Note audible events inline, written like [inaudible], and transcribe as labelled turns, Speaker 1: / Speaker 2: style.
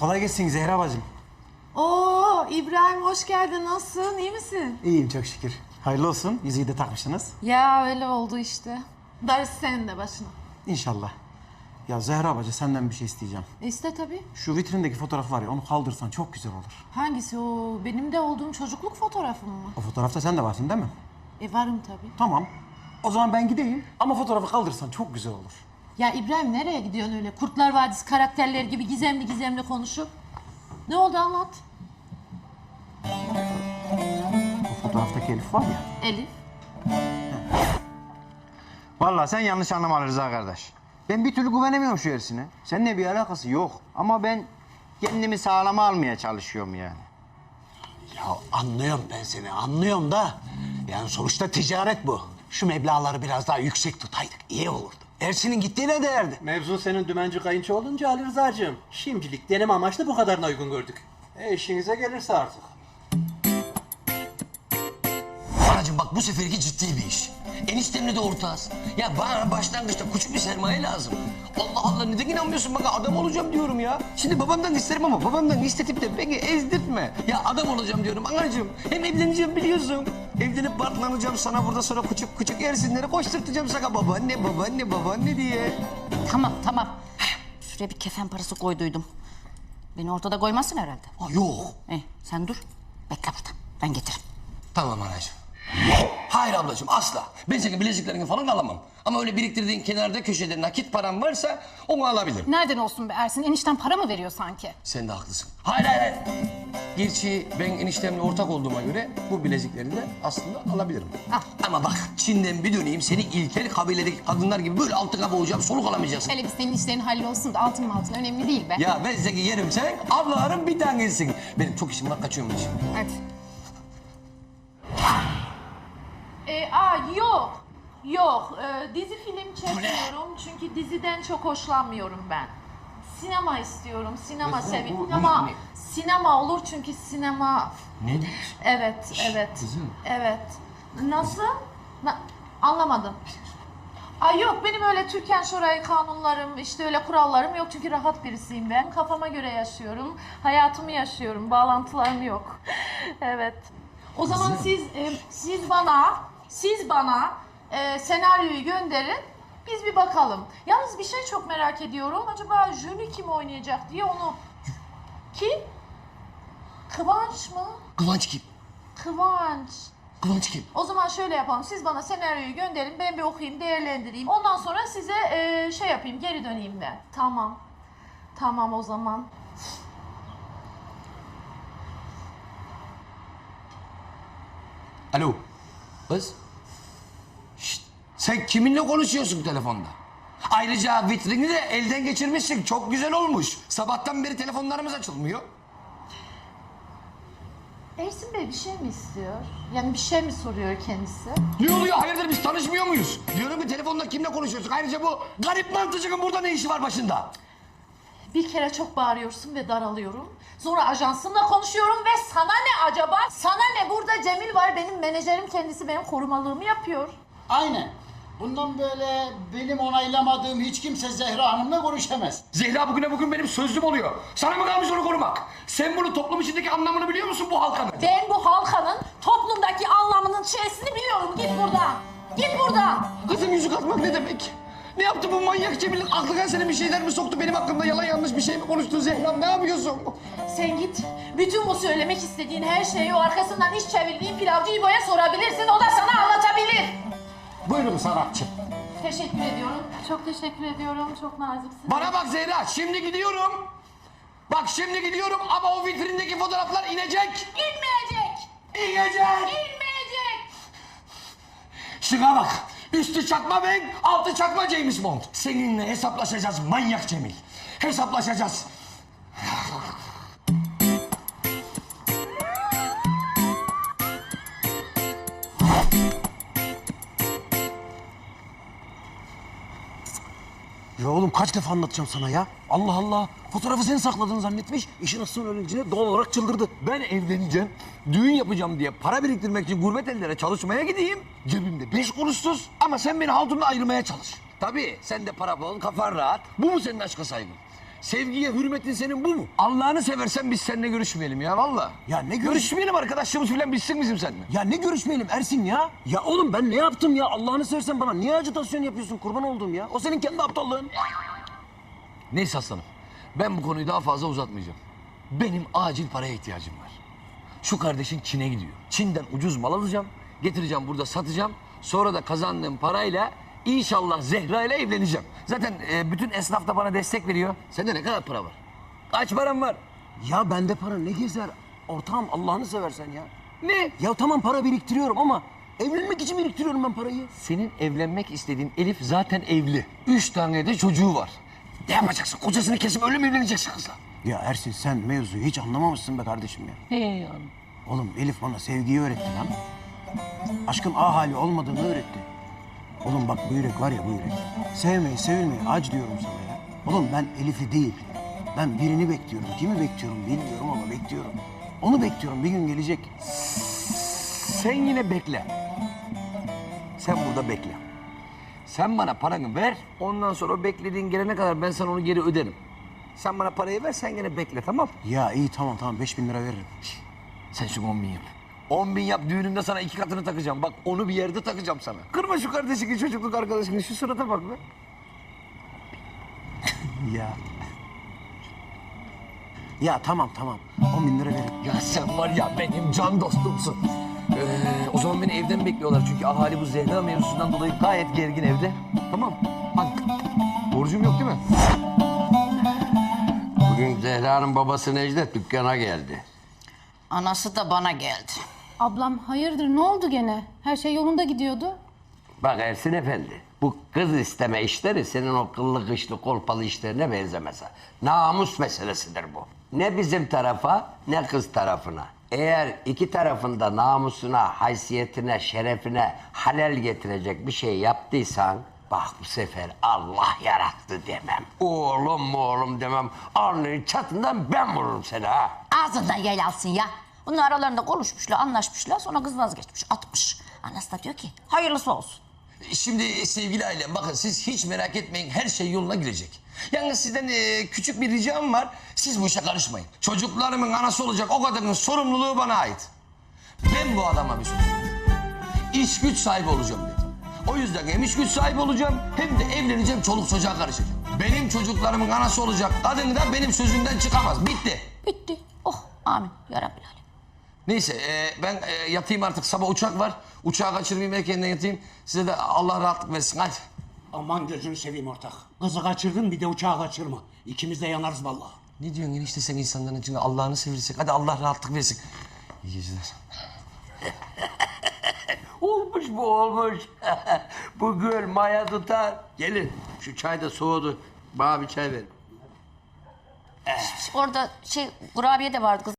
Speaker 1: Kolay gelsin Zehra bacım.
Speaker 2: Oo İbrahim hoş geldin. Nasılsın? İyi misin?
Speaker 1: İyiyim çok şükür. Hayırlı olsun. Yüzüğü de takmışsınız.
Speaker 2: Ya öyle oldu işte. Darısı senin de başına.
Speaker 1: İnşallah. Ya Zehra bacı senden bir şey isteyeceğim.
Speaker 2: İste tabii.
Speaker 1: Şu vitrindeki fotoğraf var ya onu kaldırsan çok güzel olur.
Speaker 2: Hangisi o? Benim de olduğum çocukluk fotoğrafım mı?
Speaker 1: O fotoğrafta sen de varsın değil mi?
Speaker 2: E varım tabii.
Speaker 1: Tamam. O zaman ben gideyim ama fotoğrafı kaldırsan çok güzel olur.
Speaker 2: Ya İbrahim nereye gidiyorsun öyle? Kurtlar Vadisi karakterleri gibi gizemli gizemli konuşup. Ne oldu anlat.
Speaker 1: O fotoğraftaki Elif var ya.
Speaker 2: Elif.
Speaker 3: Vallahi sen yanlış anlama Rıza kardeş. Ben bir türlü güvenemiyorum şu ersine. Seninle bir alakası yok. Ama ben kendimi sağlama almaya çalışıyorum yani.
Speaker 4: Ya anlıyorum ben seni, anlıyorum da. Yani sonuçta ticaret bu. Şu meblağları biraz daha yüksek tutaydık, iyi olurdu. Ersin'in gittiğine değerdi.
Speaker 5: Mevzu senin dümenci kayınço olunca Ali Rıza'cığım. Şimdilik deneme amaçlı bu kadarına uygun gördük. E işinize gelirse artık.
Speaker 6: Anacığım bak bu seferki ciddi bir iş. Eniştemle de ortağız. Ya bana başlangıçta küçük bir sermaye lazım. Allah Allah neden inanmıyorsun bana adam olacağım diyorum ya. Şimdi babamdan isterim ama babamdan istetip de beni ezdirtme. Ya adam olacağım diyorum anacığım. Hem evleneceğim biliyorsun. Evlenip barklanacağım sana burada sonra küçük küçük yersinleri koşturtacağım sana babaanne babaanne babaanne diye.
Speaker 7: Tamam tamam. Şuraya bir kefen parası koyduydum. Beni ortada koymazsın herhalde.
Speaker 6: Ha, yok.
Speaker 7: Eh, sen dur. Bekle burada. Ben getiririm.
Speaker 6: Tamam anacığım. Hayır ablacığım asla. Ben senin bileziklerini falan alamam. Ama öyle biriktirdiğin kenarda köşede nakit param varsa onu alabilirim.
Speaker 8: Nereden olsun be Ersin? Enişten para mı veriyor sanki?
Speaker 6: Sen de haklısın. Hayır hayır hayır. Gerçi ben eniştemle ortak olduğuma göre bu bilezikleri de aslında alabilirim.
Speaker 8: Al.
Speaker 6: Ama bak Çin'den bir döneyim seni ilkel kabiledeki kadınlar gibi böyle altına boğacağım soluk alamayacaksın.
Speaker 8: Hele bir senin işlerin hallolsun da altın mı altın önemli değil be.
Speaker 6: Ya ben Zeki yerim sen ablalarım bir tanesin. Benim çok işim var kaçıyorum ben şimdi.
Speaker 8: Hadi.
Speaker 2: E, aa yok. E, dizi film çekmiyorum çünkü diziden çok hoşlanmıyorum ben. Sinema istiyorum. Sinema
Speaker 6: bu ne-
Speaker 2: Ama
Speaker 6: ne?
Speaker 2: sinema olur çünkü sinema
Speaker 6: Ne? [laughs]
Speaker 2: Evet, evet.
Speaker 6: kızım.
Speaker 2: Evet. Nasıl? Na- anlamadım. Ay yok benim öyle Türkan Şoray kanunlarım, işte öyle kurallarım yok çünkü rahat birisiyim ben. Kafama göre yaşıyorum, hayatımı yaşıyorum, bağlantılarım yok. [laughs] evet. O zaman siz e, siz bana siz bana e, senaryoyu gönderin. Biz bir bakalım. Yalnız bir şey çok merak ediyorum. Acaba Jülü kim oynayacak diye onu... Kim? Kıvanç mı?
Speaker 6: Kıvanç kim?
Speaker 2: Kıvanç.
Speaker 6: Kıvanç kim?
Speaker 2: O zaman şöyle yapalım. Siz bana senaryoyu gönderin. Ben bir okuyayım, değerlendireyim. Ondan sonra size eee, şey yapayım, geri döneyim ben. Tamam. Tamam o zaman.
Speaker 6: Alo. Kız. Sen kiminle konuşuyorsun telefonda? Ayrıca vitrini de elden geçirmişsin. Çok güzel olmuş. Sabahtan beri telefonlarımız açılmıyor.
Speaker 2: Ersin Bey bir şey mi istiyor? Yani bir şey mi soruyor kendisi?
Speaker 6: Ne oluyor? Hayırdır biz tanışmıyor muyuz? Diyorum ki telefonda kimle konuşuyorsun? Ayrıca bu garip mantıcının burada ne işi var başında?
Speaker 2: Bir kere çok bağırıyorsun ve daralıyorum. Sonra ajansımla konuşuyorum ve sana ne acaba? Sana ne? Burada Cemil var. Benim menajerim kendisi benim korumalığımı yapıyor.
Speaker 9: Aynen. Bundan böyle benim onaylamadığım hiç kimse Zehra Hanım'la görüşemez.
Speaker 6: Zehra bugüne bugün benim sözlüm oluyor. Sana mı kalmış onu korumak? Sen bunu toplum içindeki anlamını biliyor musun bu halkanın?
Speaker 2: Ben bu halkanın toplumdaki anlamının şeysini biliyorum. Git buradan. Git buradan.
Speaker 6: Kızım yüzük atmak ne demek? Ne yaptı bu manyak Cemil'in aklına senin bir şeyler mi soktu? Benim hakkımda yalan yanlış bir şey mi konuştu Zehra'm? Ne yapıyorsun?
Speaker 2: Sen git. Bütün bu söylemek istediğin her şeyi o arkasından iş çevirdiğin pilavcı İbo'ya sorabilirsin. O da sana anlatabilir.
Speaker 9: Buyurun sanatçı.
Speaker 2: Teşekkür ediyorum. Çok teşekkür ediyorum. Çok naziksin.
Speaker 6: Bana bak Zehra, şimdi gidiyorum. Bak şimdi gidiyorum ama o vitrindeki fotoğraflar inecek.
Speaker 2: İnmeyecek.
Speaker 6: İnecek.
Speaker 2: İnmeyecek.
Speaker 6: Şuna bak. Üstü çakma ben, altı çakma James Bond. Seninle hesaplaşacağız manyak Cemil. Hesaplaşacağız.
Speaker 1: Oğlum kaç defa anlatacağım sana ya? Allah Allah. Fotoğrafı sen sakladın zannetmiş. İşin asıl ölünce doğal olarak çıldırdı.
Speaker 6: Ben evleneceğim, düğün yapacağım diye para biriktirmek için gurbet ellere çalışmaya gideyim. Cebimde beş kuruşsuz ama sen beni hatunla ayırmaya çalış. Tabii sen de para bol, kafan rahat. Bu mu senin aşka saygın? Sevgiye hürmetin senin bu mu? Allah'ını seversen biz seninle görüşmeyelim ya valla.
Speaker 1: Ya ne görüş-
Speaker 6: Görüşmeyelim arkadaşlığımız falan bitsin bizim seninle.
Speaker 1: Ya ne görüşmeyelim Ersin ya? Ya oğlum ben ne yaptım ya? Allah'ını seversen bana niye acitasyon yapıyorsun? Kurban olduğum ya. O senin kendi aptallığın.
Speaker 6: Neyse aslanım. Ben bu konuyu daha fazla uzatmayacağım. Benim acil paraya ihtiyacım var. Şu kardeşin Çin'e gidiyor. Çin'den ucuz mal alacağım. Getireceğim burada satacağım. Sonra da kazandığım parayla inşallah Zehra ile evleneceğim. Zaten e, bütün esnaf da bana destek veriyor. Sende ne kadar para var? Kaç param var?
Speaker 1: Ya bende para ne gezer? Ortağım Allah'ını seversen ya.
Speaker 6: Ne?
Speaker 1: Ya tamam para biriktiriyorum ama evlenmek için biriktiriyorum ben parayı.
Speaker 6: Senin evlenmek istediğin Elif zaten evli. Üç tane de çocuğu var. Ne yapacaksın? Kocasını kesip öyle mi evleneceksin kızla?
Speaker 1: Ya Ersin sen mevzuyu hiç anlamamışsın be kardeşim ya.
Speaker 6: He.
Speaker 1: Oğlum Elif bana sevgiyi öğretti lan. Aşkın A hali olmadığını öğretti. Oğlum bak bu yürek var ya bu yürek. Sevmeyi sevilmeyi aç diyorum sana ya. Oğlum ben Elif'i değil. Ben birini bekliyorum. Kimi bekliyorum bilmiyorum ama bekliyorum. Onu bekliyorum bir gün gelecek.
Speaker 6: Sen yine bekle. Sen burada bekle. Sen bana paranı ver. Ondan sonra o beklediğin gelene kadar ben sana onu geri öderim. Sen bana parayı ver, sen gene bekle tamam
Speaker 1: Ya iyi tamam tamam beş bin lira veririm.
Speaker 6: Sen şu 10 bin yap. 10 bin yap, düğünümde sana iki katını takacağım. Bak onu bir yerde takacağım sana. Kırma şu kardeşini, çocukluk arkadaşını. Şu surata bak be. [laughs]
Speaker 1: Ya. Ya tamam tamam. On bin lira veririm.
Speaker 6: Ya sen var ya benim can dostumsun. Ee, o zaman beni evden bekliyorlar çünkü ahali bu Zehra mevzusundan dolayı gayet gergin evde. Tamam. Hadi. Borcum yok değil mi?
Speaker 10: Bugün Zehra'nın babası Necdet dükkana geldi.
Speaker 7: Anası da bana geldi.
Speaker 8: Ablam hayırdır ne oldu gene? Her şey yolunda gidiyordu.
Speaker 10: Bak Ersin Efendi, bu kız isteme işleri senin o kıllı kışlı kolpalı işlerine benzemez. ha. Namus meselesidir bu. Ne bizim tarafa ne kız tarafına. Eğer iki tarafında namusuna, haysiyetine, şerefine halel getirecek bir şey yaptıysan... Bak bu sefer Allah yarattı demem. Oğlum mu oğlum demem. Alnının çatından ben vururum seni ha.
Speaker 7: Ağzından yel alsın ya. Bunun aralarında konuşmuşlar, anlaşmışlar. Sonra kız vazgeçmiş, atmış. Anası da diyor ki hayırlısı olsun.
Speaker 6: Şimdi sevgili ailem bakın siz hiç merak etmeyin her şey yoluna girecek. Yalnız sizden e, küçük bir ricam var. Siz bu işe karışmayın. Çocuklarımın anası olacak o kadının sorumluluğu bana ait. Ben bu adama bir söz. İş güç sahibi olacağım dedim. O yüzden hem iş güç sahibi olacağım hem de evleneceğim çoluk çocuğa karışacağım. Benim çocuklarımın anası olacak kadın da benim sözümden çıkamaz. Bitti.
Speaker 7: Bitti. Oh amin. Ya.
Speaker 6: Neyse e, ben e, yatayım artık sabah uçak var. Uçağı kaçırmayayım erkenden yatayım. Size de Allah rahatlık versin hadi.
Speaker 4: Aman gözünü seveyim ortak. Kızı kaçırdın bir de uçağı kaçırma. İkimiz de yanarız vallahi.
Speaker 6: Ne diyorsun enişte sen insanların içinde Allah'ını sevirsek. Hadi Allah rahatlık versin. İyi geceler. [laughs]
Speaker 10: Olmuş bu olmuş. [laughs] bu göl maya tutar. Gelin şu çay da soğudu. Bana bir çay verin.
Speaker 7: Orada şey kurabiye de vardı kız.